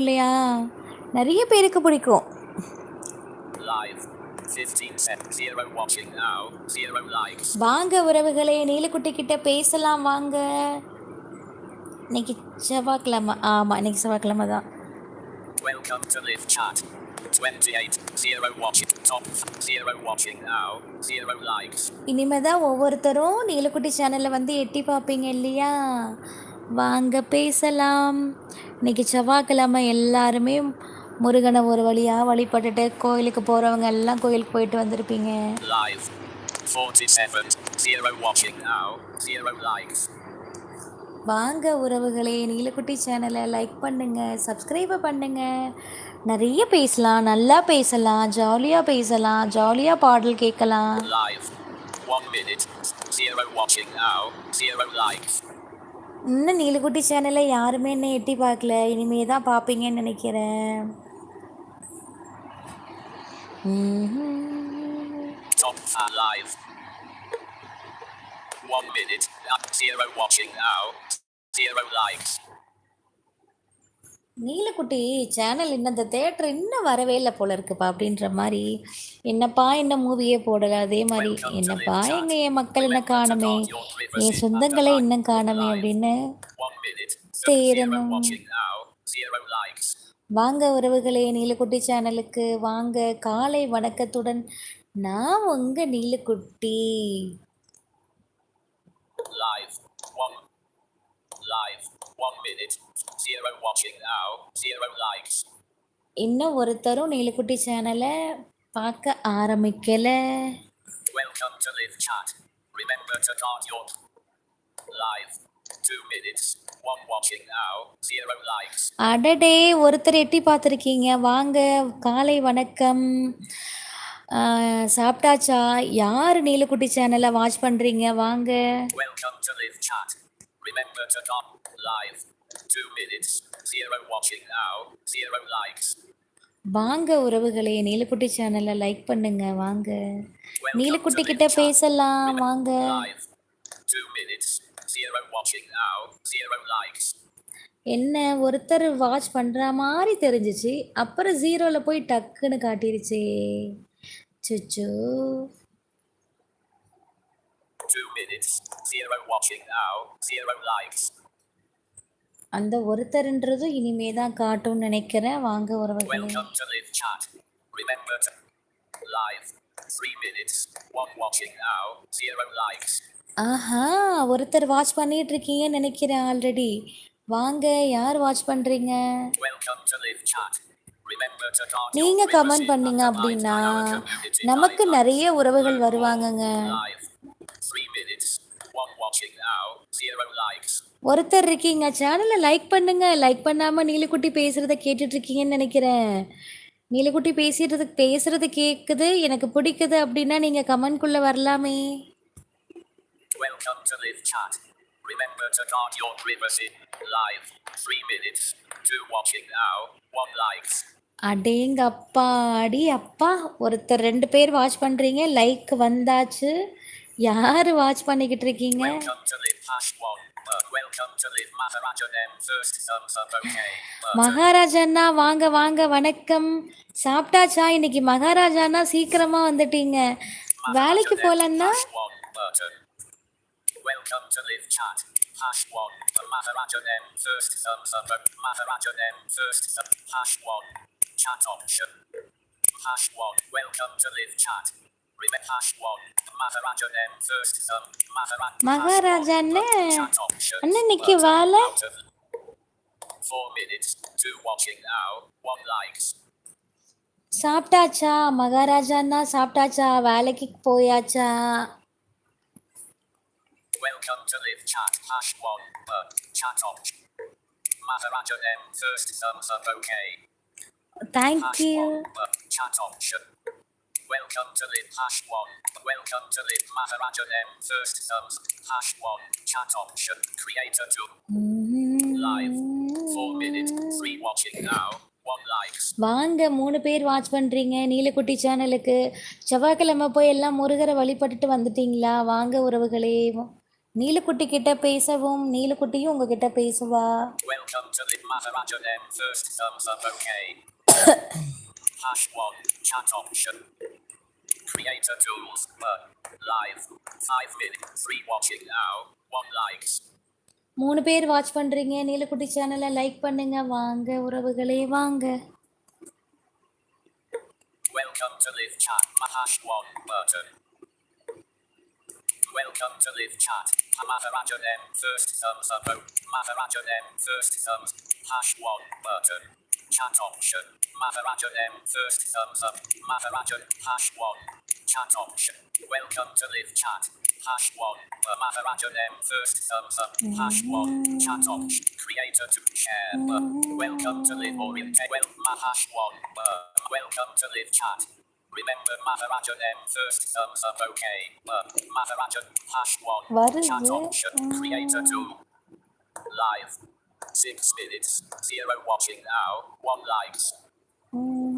இல்லையா நிறைய பேருக்கு பிடிக்கும் Live. 15 seconds. Zero watching now. Zero likes. வாங்க உறவுகளே நீலக்குட்டி கிட்ட பேசலாம் வாங்க இன்னைக்கு செவ்வாய்க்கிழமை ஆமாம் இன்னைக்கு செவ்வாய்க்கிழமை தான் Welcome to live chat. 28. Zero watching. Top. Zero watching now. Zero likes. இனிமே தான் ஒவ்வொருத்தரும் நீலக்குட்டி சேனலில் வந்து எட்டி பார்ப்பீங்க இல்லையா வாங்க பேசலாம் இன்னைக்கு செவ்வாய்க்கிழமை எல்லாருமே முருகனை ஒரு வழியாக வழிபட்டுட்டு கோயிலுக்கு போகிறவங்க எல்லாம் கோயிலுக்கு போயிட்டு வந்திருப்பீங்க Live. 47. Zero watching now. Zero likes. வாங்க உறவுகளே நீலக்குட்டி சேனலை லைக் பண்ணுங்க சப்ஸ்கிரைப் பண்ணுங்க நிறைய பேசலாம் நல்லா பேசலாம் ஜாலியாக பேசலாம் ஜாலியாக பாடல் கேட்கலாம் இன்னும் நீலக்குட்டி சேனலை யாருமே என்ன எட்டி பார்க்கல இனிமே தான் பார்ப்பீங்கன்னு நினைக்கிறேன். One minute. Uh, Zero watching now. Zero likes. Neelakutti channel இன்னும் இந்த தேட்டர் இன்னும் வரவே இல்லை போல இருக்குப்பா அப்படின்ற மாதிரி என்னப்பா என்ன மூவியே போடலை? அதே மாதிரி என்னப்பா எங்க என் மக்கள் என்ன காணுமே? என் சொந்தங்களை இன்னும் காணுமே? அப்படின்னு One வாங்க உறவுகளே நீலக்குட்டி சேனலுக்கு வாங்க. காலை வணக்கத்துடன் நான் உங்க Neelakutti. Live One. Live. One minute. Zero watching now. Zero likes. இன்னும் ஒருத்தரும் நீலக்குட்டி சேனலை பார்க்க ஆரம்பிக்கல Welcome to live chat. Remember to card your live. Two minutes. One watching now. Zero likes. அடடே ஒருத்தர் எட்டி பார்த்துருக்கீங்க வாங்க காலை வணக்கம் சாப்பிட்டாச்சா யார் நீலக்குட்டி சேனலை வாட்ச் பண்ணுறீங்க வாங்க Welcome to live chat. Remember to card live. Two minutes. Zero watching now. Zero likes. வாங்க உறவுகளே நீலக்குட்டி சேனலை லைக் பண்ணுங்க வாங்க நீலக்குட்டி கிட்ட. பேசலாம் வாங்க. என்ன ஒருத்தர் வாட்ச் பண்ணுற மாதிரி தெரிஞ்சிச்சு அப்புறம் ஜீரோவில் போய் டக்குன்னு காட்டிருச்சே சுச்சோ Two minutes. Zero watching now. Zero likes. அந்த ஒருத்தர்ன்றதும் இனிமே தான் காட்டும்னு நினைக்கிறேன் வாங்க உறவுகளே. ஆஹா ஒருத்தர் வாட்ச் பண்ணிட்டு இருக்கீங்கன்னு நினைக்கிறேன் ஆல்ரெடி வாங்க யார் வாட்ச் பண்றீங்க நீங்க கமெண்ட் பண்ணீங்க அப்படின்னா நமக்கு. நிறைய உறவுகள் வருவாங்கங்க Live. Three minutes. One watching now. Zero likes. ஒருத்தர் இருக்கீங்க சேனலை லைக் பண்ணுங்க லைக் பண்ணாம நீலக்குட்டி பேசுறத கேட்டுட்டு இருக்கீங்கன்னு நினைக்கிறேன் நீலக்குட்டி பேசுறது பேசுறது கேக்குது எனக்கு பிடிக்குது அப்படின்னா நீங்க கமெண்ட்குள்ள வரலாமே Welcome to live chat. Remember to guard your privacy. Live. Three minutes. Two watching now. One likes. அடேங்க அப்பா அடி அப்பா ஒருத்தர் ரெண்டு பேர் வாட்ச் பண்றீங்க லைக் வந்தாச்சு யார் வாட்ச் பண்ணிக்கிட்டு இருக்கீங்க. Uh. Uh, மகாராஜாண்ணா வாங்க வாங்க வணக்கம் சாப்பிட்டாச்சா இன்னைக்கு மகாராஜாண்ணா சீக்கிரமா வந்துட்டீங்க வேலைக்கு போலன்னா. Welcome to live chat. Hash one. Uh, Maharaja M first thumbs up. uh, Maharaja M first thumb. Hash one. Chat option. Hash one. Welcome to live chat. Remember hash one. Maharaja M first thumb. Maharaja. Maharaja அண்ணன் Chat option. அண்ணன் இன்னைக்கு வேலை Out of Four minutes. Two watching now. One likes. சாப்பிட்டாச்சா மகாராஜாண்ணா சாப்பிட்டாச்சா வேலைக்கு போயாச்சா Welcome to live chat. Hash one. Uh, chat option. Maharaja M first thumbs up okay. Hash thank you one. Uh, chat option. Welcome to live hash one. Welcome to live Maharaja M first thumbs. Hash one. Chat option. Creator to live. Four minutes. Three watching now. வாங்க மூணு பேர் watch பண்றீங்க நீலக்குட்டி சேனலுக்கு செவ்வாய்க்கிழமை போய் எல்லாம் முருகரை வழிபட்டுட்டு வந்துட்டீங்களா வாங்க உறவுகளே நீலக்குட்டி கிட்ட பேசவும் நீலக்குட்டியும் உங்ககிட்ட பேசுவா Hash one chat option. Creator tools but live five minutes free watching now one likes. மூணு பேர் வாட்ச் பண்ணுறீங்க நீலக்குட்டி சேனலை லைக் பண்ணுங்க வாங்க உறவுகளே வாங்க Welcome to live chat hash one button. Welcome to live chat. Maharaja M first thumbs up oh, Maharaja M first thumbs hash one button. Chat option. Maharaja M. First thumbs up. Maharaja. Hash 1. Chat option. Welcome to live chat. Hash 1. Uh, Maharaja M. First thumbs up. Hash 1. Chat option. Creator to share. Uh, welcome to live oriented. Uh, well, hash 1. Uh, welcome to live chat. Remember Maharaja M. First thumbs up. Okay. Uh, Maharaja. Hash 1. What is chat option. Creator to um. live. Six minutes. Zero watching now. One likes.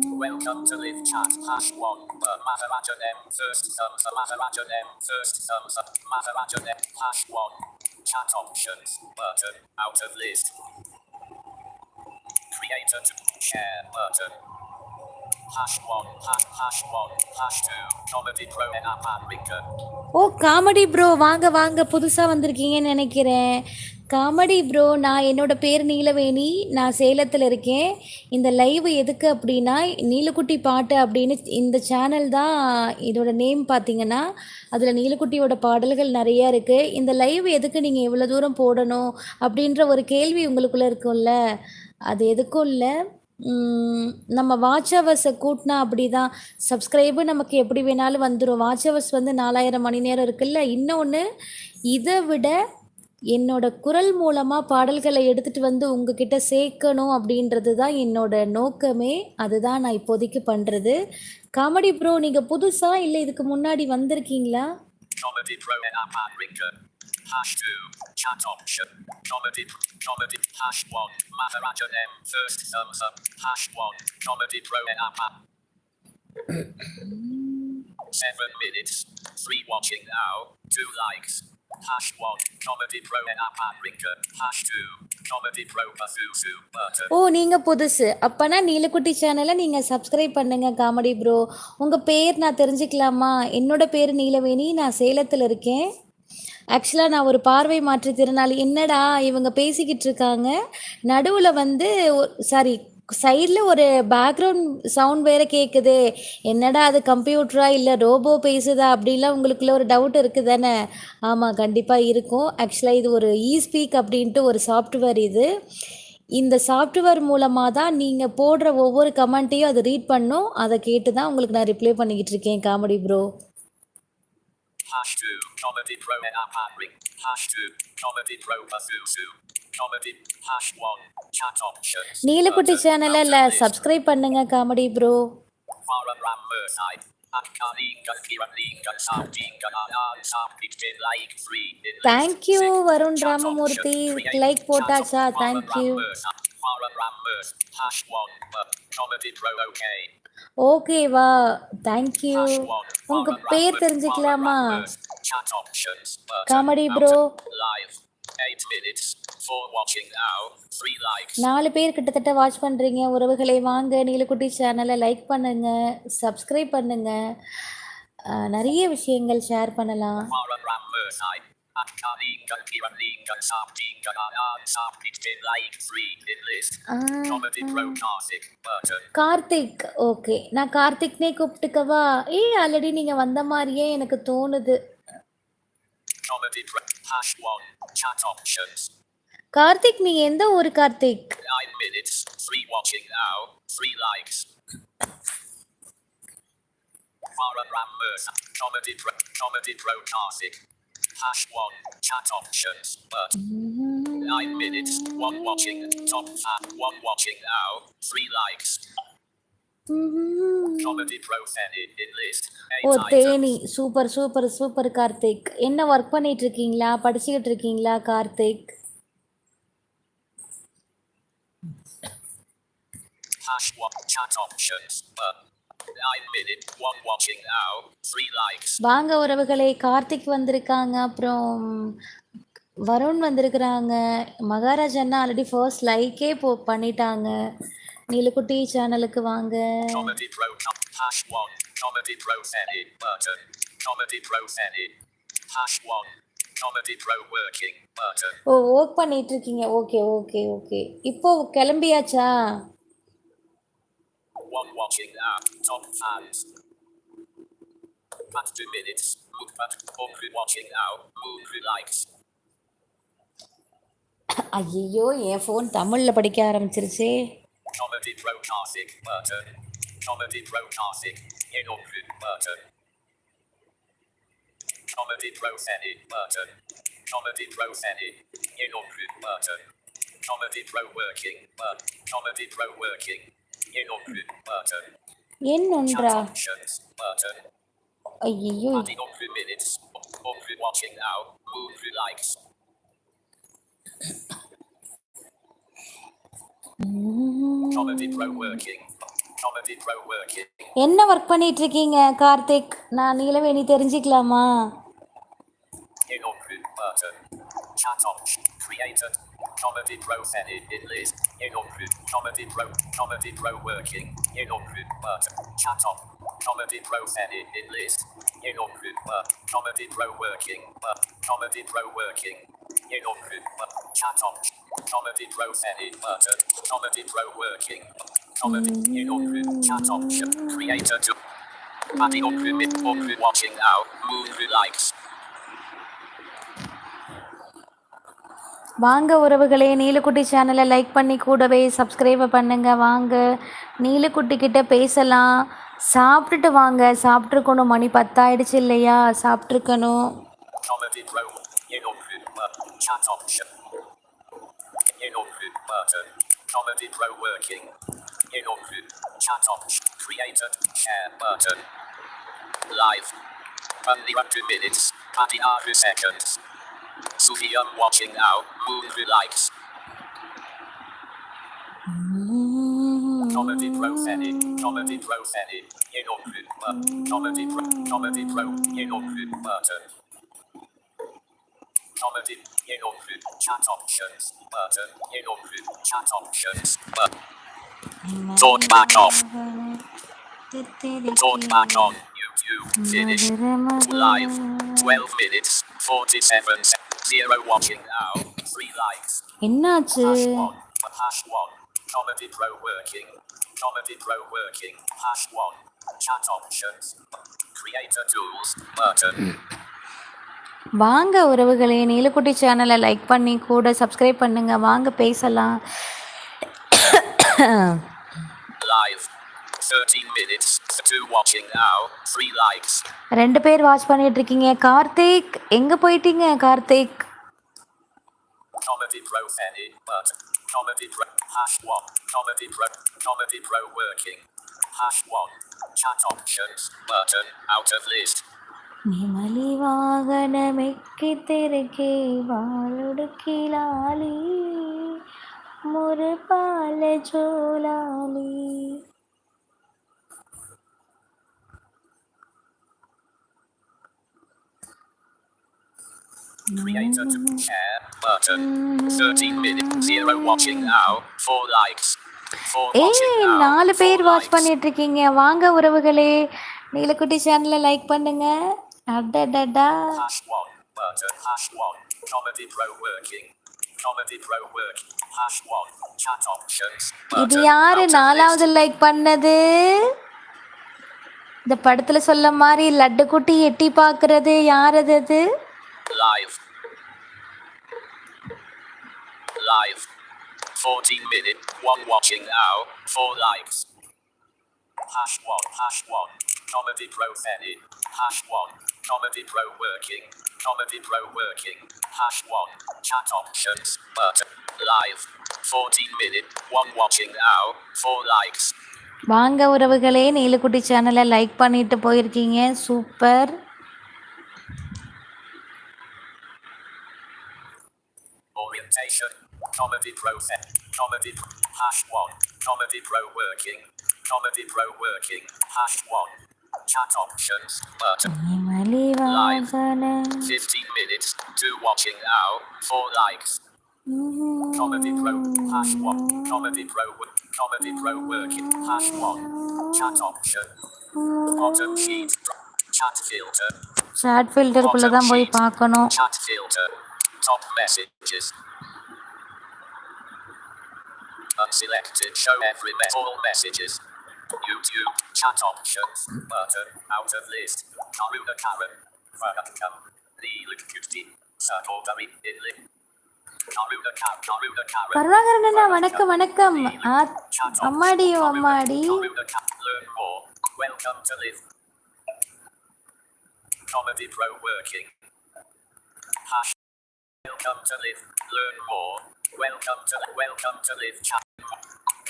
Welcome to live chat hash one. Uh, Maharaja M first thumbs up. Maharaja M first thumbs up. Maharaja M hash one. Chat options button out of list. Creator to share button. Oh comedy bro வாங்க வாங்க. புதுசாக வந்திருக்கீங்கன்னு நினைக்கிறேன். Comedy bro நான் என்னோட பேர் நீலவேணி. நான் சேலத்தில் இருக்கேன். இந்த லைவ் எதுக்கு அப்படின்னா நீலக்குட்டி பாட்டு அப்படின்னு இந்த சேனல் தான் இதோட நேம் பார்த்தீங்கன்னா அதில் நீலக்குட்டியோட பாடல்கள் நிறையா இருக்குது இந்த லைவ் எதுக்கு நீங்கள் எவ்வளோ தூரம் போடணும் அப்படின்ற ஒரு கேள்வி உங்களுக்குள்ளே இருக்கும்ல. அது எதுக்கும் இல்லை. நம்ம வாட்ச் ஹவர்ஸை கூட்டினா அப்படி தான் சப்ஸ்கிரைபு நமக்கு எப்படி வேணாலும் வந்துடும் வாட்ச் ஹவர்ஸ் வந்து நாலாயிரம் மணி நேரம் இருக்குல்ல. இன்னொன்று இதை விட என்னோட குரல் மூலமாக பாடல்களை எடுத்துகிட்டு வந்து உங்ககிட்ட சேர்க்கணும் அப்படின்றது தான் என்னோட நோக்கமே. அதுதான் நான் இப்போதைக்கு பண்ணுறது காமெடி ப்ரோ நீங்கள் புதுசாக இல்லை இதுக்கு முன்னாடி வந்திருக்கீங்களா? Hash two. Chat option. Comedy. Comedy. Hash one. Maharaja M first thumbs up. Hash one. Comedy pro and app. Seven minutes. Three watching now. Two likes. Hash one. Comedy pro and app Ricker. Hash two. Comedy pro Pazuzu button. ஓ நீங்க புதுசு அப்பனா நீலக்குட்டி சேனலை நீங்க subscribe பண்ணுங்க comedy bro உங்க பேர் நான் தெரிஞ்சுக்கலாமா என்னோட பேர் நீலவேணி நான் சேலத்தில் இருக்கேன் ஆக்சுவலாக நான் ஒரு பார்வை மாற்றுத்திறனாளி என்னடா இவங்க பேசிக்கிட்டு இருக்காங்க? நடுவில் வந்து சாரி சைடில் ஒரு பேக்ரவுண்ட் சவுண்ட் வேறு கேட்குது என்னடா அது கம்ப்யூட்டரா இல்லை ரோபோ பேசுதா? அப்படிலாம் உங்களுக்குள்ள ஒரு டவுட் இருக்குது தானே ஆமாம் கண்டிப்பாக இருக்கும். ஆக்சுவலாக இது ஒரு இ ஸ்பீக் அப்படின்ட்டு ஒரு சாஃப்ட்வேர் இது. இந்த சாஃப்ட்வேர் மூலமாக தான் நீங்கள் போடுற ஒவ்வொரு கமெண்ட்டையும் அது ரீட் பண்ணும். அதை கேட்டு தான் உங்களுக்கு நான் ரிப்ளை பண்ணிக்கிட்டு இருக்கேன் comedy bro Hash two. Comedy pro and app Rick. Hash two. Comedy pro Pazuzu. Options. Neelakutti button, சேனலை out of இல்லை list. சப்ஸ்கிரைப் பண்ணுங்க comedy bro. Thank you Six. Varun Ramamoorthy like போட்டாச்சா thank you. Hash one. uh, Comedy pro okay. ஓகேவா thank you Farah பேர் தெரிஞ்சுக்கலாமா? Comedy bro. நாலு பேர் கிட்டத்தட்ட வாட்ச் பண்ணுறீங்க உறவுகளை வாங்க. நீலக்குட்டி சேனலை லைக் பண்ணுங்க. சப்ஸ்கிரைப் பண்ணுங்க. நிறைய விஷயங்கள் ஷேர் பண்ணலாம். கார்த்திக் ஓகே நான் கார்த்திக்னே கூப்பிட்டுக்கவா ஏய் ஆல்ரெடி நீங்கள் வந்த மாதிரியே எனக்கு தோணுது. கார்த்திக் நீ எந்த ஊர் Karthik. Farah Rammers. Comedy Comedy Karthik. Hash one. Chat options. But nine minutes. One watching. Top fan. One watching now. Three likes. Oh. Theni super super super Karthik என்ன ஒர்க் பண்ணிட்டு இருக்கீங்களா படிச்சுக்கிட்டு இருக்கீங்களா Karthik Hash one. Chat options. But வாங்க உறவுகளே கார்த்திக் வந்திருக்காங்க அப்புறம் வருண் வந்திருக்கிறாங்க. மகாராஜ் அண்ணா ஆல்ரெடி ஃபர்ஸ்ட் லைக்கே போ பண்ணிட்டாங்க. நீலக்குட்டி சேனலுக்கு வாங்க. ஓ ஒர்க் பண்ணிட்டு இருக்கீங்க. ஓகே ஓகே ஓகே இப்போ கிளம்பியாச்சா? One watching app. Top fans. At two minutes. Look at Hungry watching now. Hungry likes. ஐயோ என் ஃபோன் தமிழில் படிக்க ஆரம்பிச்சிருச்சே Comedy Pro classic button. Comedy Pro classic. In Hungry button. Comedy Pro edit button. Comedy Pro edit. In Hungry button. Comedy Pro working button. Comedy Pro working. Chat ஒன்றா. ஐயோ. என்ன work பண்ணிட்டு இருக்கீங்க கார்த்திக் நான் நீலவேணி தெரிஞ்சுக்கலாமா comment in row set in, in list. Yellow group, comment in row, comment in row working. Yellow group, button, chat up. Comment in row set in, in list. Yellow group, uh, comment in row working. Uh, comment in row working. Yellow group, uh, chat up. Comment in row set in button. Comment in row working. Comment in yellow group, chat option. Creator to. Patty or group, or group watching now. Move likes. வாங்க உறவுகளே நீலக்குட்டி சேனலை like பண்ணி கூடவே subscribe பண்ணுங்கள் வாங்க நீலக்குட்டி கிட்ட பேசலாம் சாப்பிட்டுட்டு வாங்க சாப்பிட்ருக்கணும் மணி பத்தாயிடுச்சு இல்லையா சாப்பிட்ருக்கணும் Live. Only up to minutes. Patina seconds. Sufyan watching now. Moon likes. Comedy Pro. Comedy Pro edit. In group. Comedy Pro. Comedy Pro. In group button. Comedy. In group. Chat options. Button. In group. Chat options. Button. Talk back off. Talk back on. YouTube. Finish. Live. 12 minutes. 47 seconds. என்னாச்சு Hash one. Hash one. Comedy Pro working. Comedy Pro working. Hash one. Chat options. Creator tools. Button. வாங்க உறவுகளே நீலக்குட்டி சேனலை like பண்ணி கூட subscribe பண்ணுங்க வாங்க பேசலாம் Live. 13 minutes. Two watching now. Three likes. ரெண்டு பேர் வாட்ச் பண்ணிட்டு இருக்கீங்க கார்த்திக் எங்க போயிட்டீங்க Karthik. நிமலி வாகனமெக்கி திரைக்கே வாழுடுக்கிலாலி முறுபால ஜோலாலி Creator to share button. 13 minutes. Zero watching now. Four likes. Now. நாலு பேர் வாட்ச். பண்ணிட்டு இருக்கீங்க வாங்க உறவுகளே நீலக்குட்டி சேனலை லைக் பண்ணுங்க அடடடா. இது. யாரு நாலாவது லைக் பண்ணது இந்த படத்துல சொல்ல மாதிரி லட்டு குட்டி எட்டி பாக்குறது யாரது அது list. Live. Live. 14 minutes. One watching now. Four likes. Hash one. Hash one. Comedy Pro edit. Hash one. Comedy Pro working. Comedy Pro working. Hash one. Chat options. Button. Live. 14 minutes. One watching now. Four likes. வாங்க உறவுகளே நீலக்குட்டி சேனலை like பண்ணிட்டு போயிருக்கீங்க super Orientation. Comedy Pro set. Comedy. Hash one. Comedy Pro working. Comedy Pro working. Hash one. Chat options. Button. மலி வாசனம் 15 minutes. Two watching now. Four likes. Comedy Pro. Hash one. Comedy Pro. Comedy Pro working. Hash one. Chat option. Bottom sheet. Chat filter. Chat ஃபில்டருக்குள்ளே தான் போய் பார்க்கணும் Chat filter. Top messages. Unselected. Show every me- all messages. YouTube. Chat options. Button. Out of list. Karuna Karen. Welcome. Neil Cutie. Circle Dummy. Idlib. Karuna Karen. Karuna Karen. Karunakaran அண்ணா வணக்கம் வணக்கம் ஆ அம்மாடி அம்மாடி Karuna Karen. Learn more. Welcome to live. Comedy Pro working. Hash. Welcome to live. Learn more. Welcome to welcome to live chat.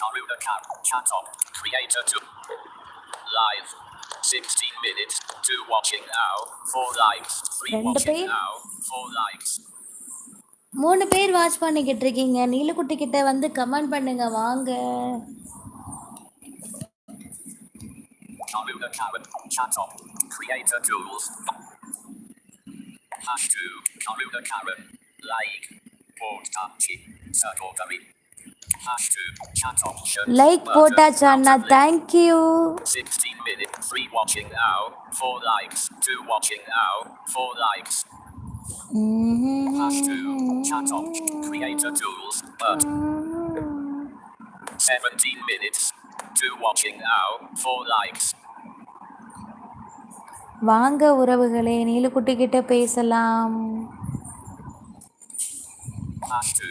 Karuna Karen. Chat on. Creator to live. 16 minutes. Two watching now. Four likes. Three watching now. Four likes. மூணு பேர் watch பண்ணிக்கிட்டு இருக்கீங்க நீலக்குட்டி கிட்ட வந்து comment பண்ணுங்க வாங்க Karuna Karen. Chat on. Creator tools. Hash 2. Karuna Karen. Like. Port touchy. Circle dummy. Hash 2. Chat option. Like Button. போட்டாச்சா அண்ணா Out of list. Thank you 16 minutes. 3 watching now. 4 likes. 2 watching now. 4 likes. Hash 2. Chat on. Creator tools. Button. 17 minutes. 2 watching now. 4 likes. வாங்க உறவுகளே நீலக்குட்டி கிட்ட பேசலாம் Hash 2.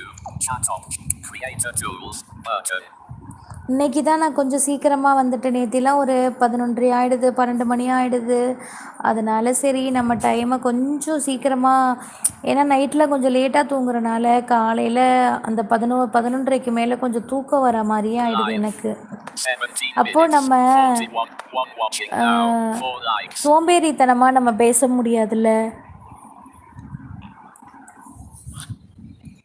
இன்னைக்கு தான் நான் கொஞ்சம் சீக்கிரமாக வந்துட்டேன் நேத்திலாம் ஒரு பதினொன்றரை ஆயிடுது பன்னெண்டு மணி ஆயிடுது அதனால சரி நம்ம டைமை கொஞ்சம் சீக்கிரமாக ஏன்னா நைட்டில் கொஞ்சம் லேட்டாக தூங்குறனால காலையில் அந்த பதினோ பதினொன்றரைக்கு மேலே கொஞ்சம் தூக்கம் வர மாதிரியே ஆயிடுது எனக்கு 17 அப்போ minutes. நம்ம 41. 1 watching now. 4 likes. சோம்பேறித்தனமாக நம்ம பேச முடியாதுல்ல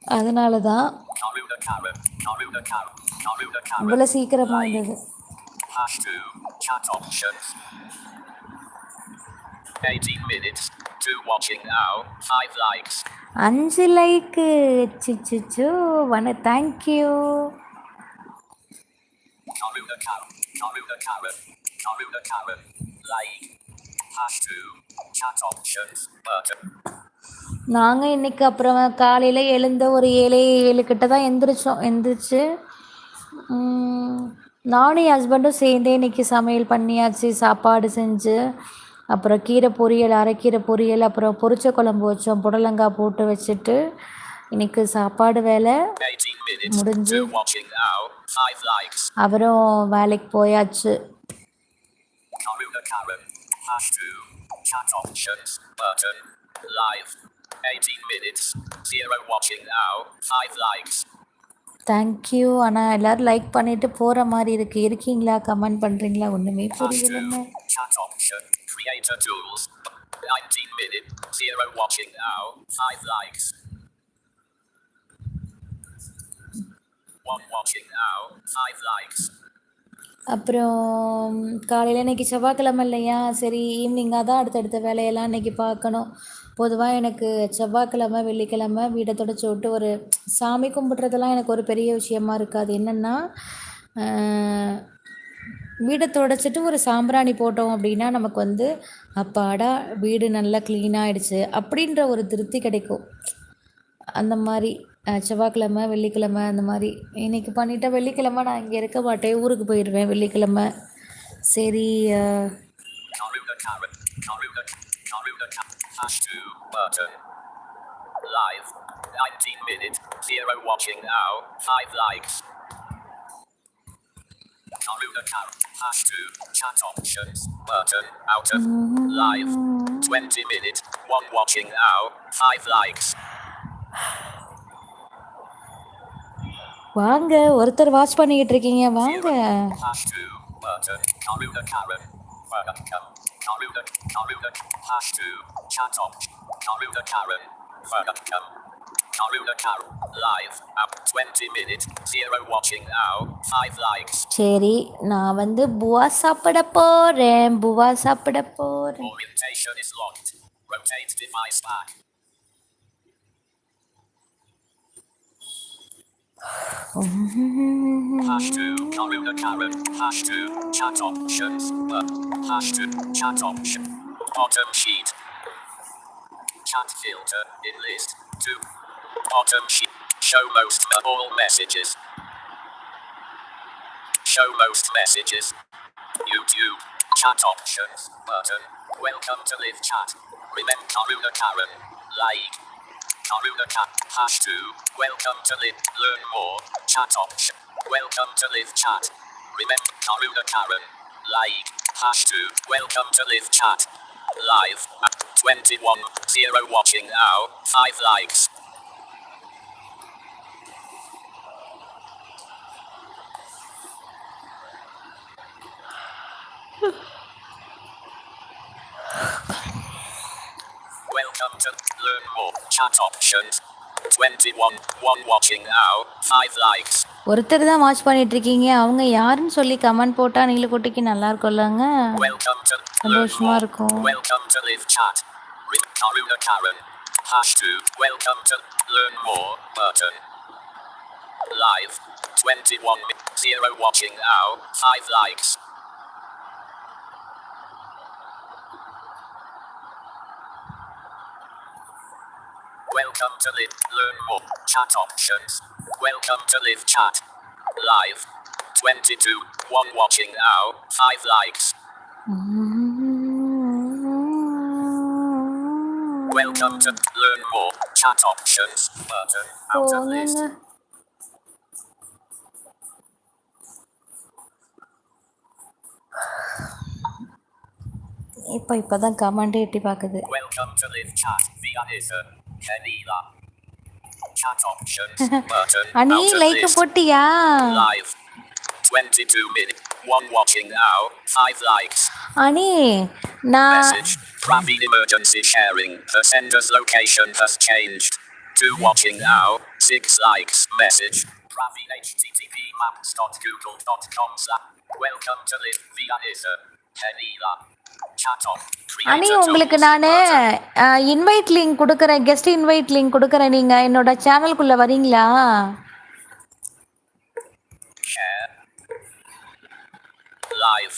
அதனால தான் இவ்வளோ சீக்கிரமாக இருந்தது அஞ்சு லைக்கு சிச்சுச்சோ வன thank you Like hash to chat options button. நாங்கள் இன்னைக்கு அப்புறம் காலையில் எழுந்த ஒரு ஏழு ஏழு கிட்ட தான் எந்திரிச்சோம் எந்திரிச்சு நானும் என் ஹஸ்பண்டும் சேர்ந்தே இன்னைக்கு சமையல் பண்ணியாச்சு சாப்பாடு செஞ்சு அப்புறம் கீரை பொரியல் அரைக்கீரை பொரியல் அப்புறம் பொரிச்ச குழம்பு வச்சோம் புடலங்காய் போட்டு வச்சுட்டு இன்னைக்கு சாப்பாடு வேலை முடிஞ்சு அவரும் வேலைக்கு போயாச்சு Live. 18 minutes. 0 watching now. 5 likes. Thank you ஆனால் எல்லோரும் லைக் பண்ணிட்டு போகிற மாதிரி இருக்கு இருக்கீங்களா கமெண்ட் பண்ணுறீங்களா ஒன்றுமே புரியலங்க 2. Chat option. Creator tools. 19 minutes. 0 watching now. 5 likes. 1 watching now. 5 likes. அப்புறம் காலையில் இன்னைக்கு செவ்வாய்க்கிழமை இல்லையா சரி ஈவினிங்காக தான் அடுத்தடுத்த வேலையெல்லாம் இன்னைக்கு பார்க்கணும் பொதுவாக எனக்கு செவ்வாய்க்கிழமை வெள்ளிக்கிழமை வீடை தொடச்சி விட்டு ஒரு சாமி கும்பிட்றதெல்லாம் எனக்கு ஒரு பெரிய விஷயமா இருக்காது. என்னென்னா வீடை தொடச்சிட்டு ஒரு சாம்பிராணி போட்டோம் அப்படின்னா நமக்கு வந்து அப்பாடா வீடு நல்லா க்ளீனாகிடுச்சு அப்படின்ற ஒரு திருப்தி கிடைக்கும். அந்த மாதிரி செவ்வாய்க்கிழமை வெள்ளிக்கிழமை அந்த மாதிரி. இன்னைக்கு பண்ணிட்டா வெள்ளிக்கிழமை நான் இங்கே இருக்க மாட்டேன். ஊருக்கு போயிடுவேன் வெள்ளிக்கிழமை. சரி அஹ், Karuna Karen. Karuna 2. Button. Live. 19 minutes. Zero watching now. 5 likes. Karuda Kar. Hash 2. Chat options. Button. Out of. Live. 20 minutes. One watching now. 5 likes. வாங்க ஒருத்தர் வாட்ச் பண்ணிக்கிட்டு இருக்கீங்க வாங்க Hash 2. Button. Karuda Karen. Hash 2. Chat op. Karen. Welcome. Naruda Karen. Live. Up 20 minutes. zero watching now. five likes. சரி நான் வந்து புவா சாப்பிட போறேன் புவா சாப்பிட போறேன் Orientation is locked. Rotate device back. Hash 2, Karuda Karen. Hash 2, chat options. Uh, hash 2, chat option. Bottom sheet. Chat filter, in list. 2. Bottom sheet. Show most all messages. Show most messages. YouTube. Chat options. Button. Welcome to live chat. Remember Karuna Karen. Like. Karuna Cat. Hash 2. Welcome to live. Learn more. Chat option. Welcome to live chat. Remember Karuna Karen. Like. Hash 2. Welcome to live chat. Live. At 21. 0 watching now. 5 likes. ஒருத்தர் தான் watch பண்ணிட்டு இருக்கீங்க அவங்க யாருன்னு சொல்லி comment போட்டா நீல குட்டிக்கு நல்லா இருக்கும்லங்க சந்தோஷமா இருக்கும் Hash 2, welcome to learn more button. Live 21 0 watching now, 5 likes. Welcome to live. Learn more. Chat options. Welcome to live chat. Live. 22. 1 watching now. 5 likes. Welcome to learn more. Chat options. Button. Out of list. போங்கங்க. இப்போ இப்போதான் கமெண்டே எட்டி பார்க்குது Welcome to live chat via Ether. Janina. Chat options button. Live. 22 minutes. One watching now. Five likes. Ani. Na. Message. Private emergency sharing. The sender's location has changed. Two watching now. Six likes. Message. Ravi HTTP maps.google.com. Welcome to live via Ether. Penila. அனி உங்களுக்கு. நான். Invite link கொடுக்குறேன் guest invite link கொடுக்குறேன் நீங்கள் என்னோட சேனலுக்குள்ளே வரீங்களா. Live.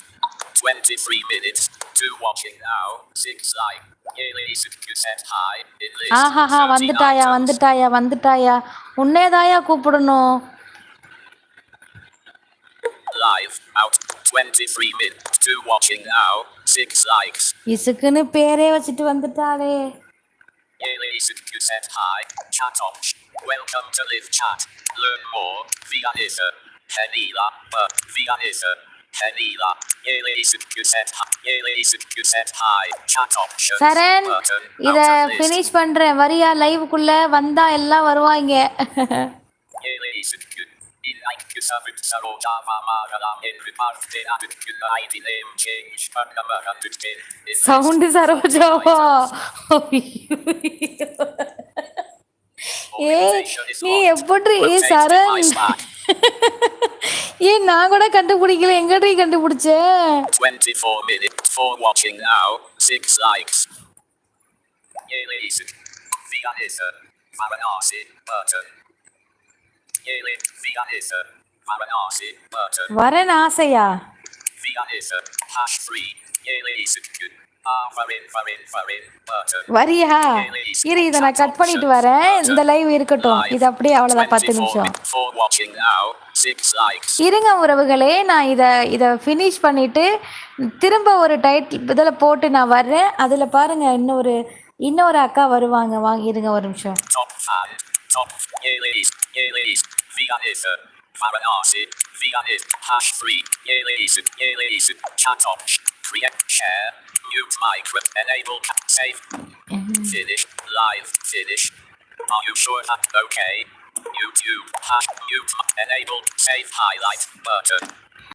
23 minutes. 2 watching now. 6 like. Elise, you said hi. In list. ஆஹாஹா 30 வந்துட்டாயா. வந்துட்டாயா வந்துட்டாயா உன்னேதாயா கூப்பிடணும் Live. Out. 23 minutes. 2 watching now. 6 likes. இசுக்குன்னு பேரே வச்சுட்டு வந்துட்டாளே Elise, you said hi. Chat option. Welcome to live chat. Learn more. Via Ether. Henila. But via Ether. Henila. Elise, you said hi. Elise, you said hi. Chat option. Charan Button. இத Out of list. Finish பண்றேன் வரியா லைவுக்குள்ள வந்தா எல்லாம் வருவாங்க Elise, you. Like you suffered sorrow Java Magalam in repart de added you ID name change. But number 110. In sound சரோஜாவா ஏ நீ எப்படி சரண் ஏ நான் கூட கண்டுபிடிக்கல எங்கடி கண்டுபிடிச்ச 24 minutes. 4 watching now. 6 likes. Elise. Via Ether. Varanasi. Button. வரன் ஆசையா? வரியா? இரு இதை நான் கட் பண்ணிட்டு வரேன். இந்த லைவ் இருக்கட்டும். இது அப்படியே அவ்வளோதான் பத்து நிமிஷம். இருங்க உறவுகளே நான் இதை இதை ஃபினிஷ் பண்ணிட்டு திரும்ப ஒரு டைட்டில் இதில் போட்டு நான் வர்றேன். அதில் பாருங்க இன்னொரு இன்னொரு அக்கா வருவாங்க. வாங்க இருங்க ஒரு நிமிஷம். Top fan. Top. Elise. Elise. Via. Veganid. Hash free. Yeleason. Yeleason. Chat off. Create. Share. Mute micro. Enable. Save. Mm-hmm. Finish. Live. Finish. Are you sure that okay? YouTube. Hash. Mute. Enable. Save highlight. Button.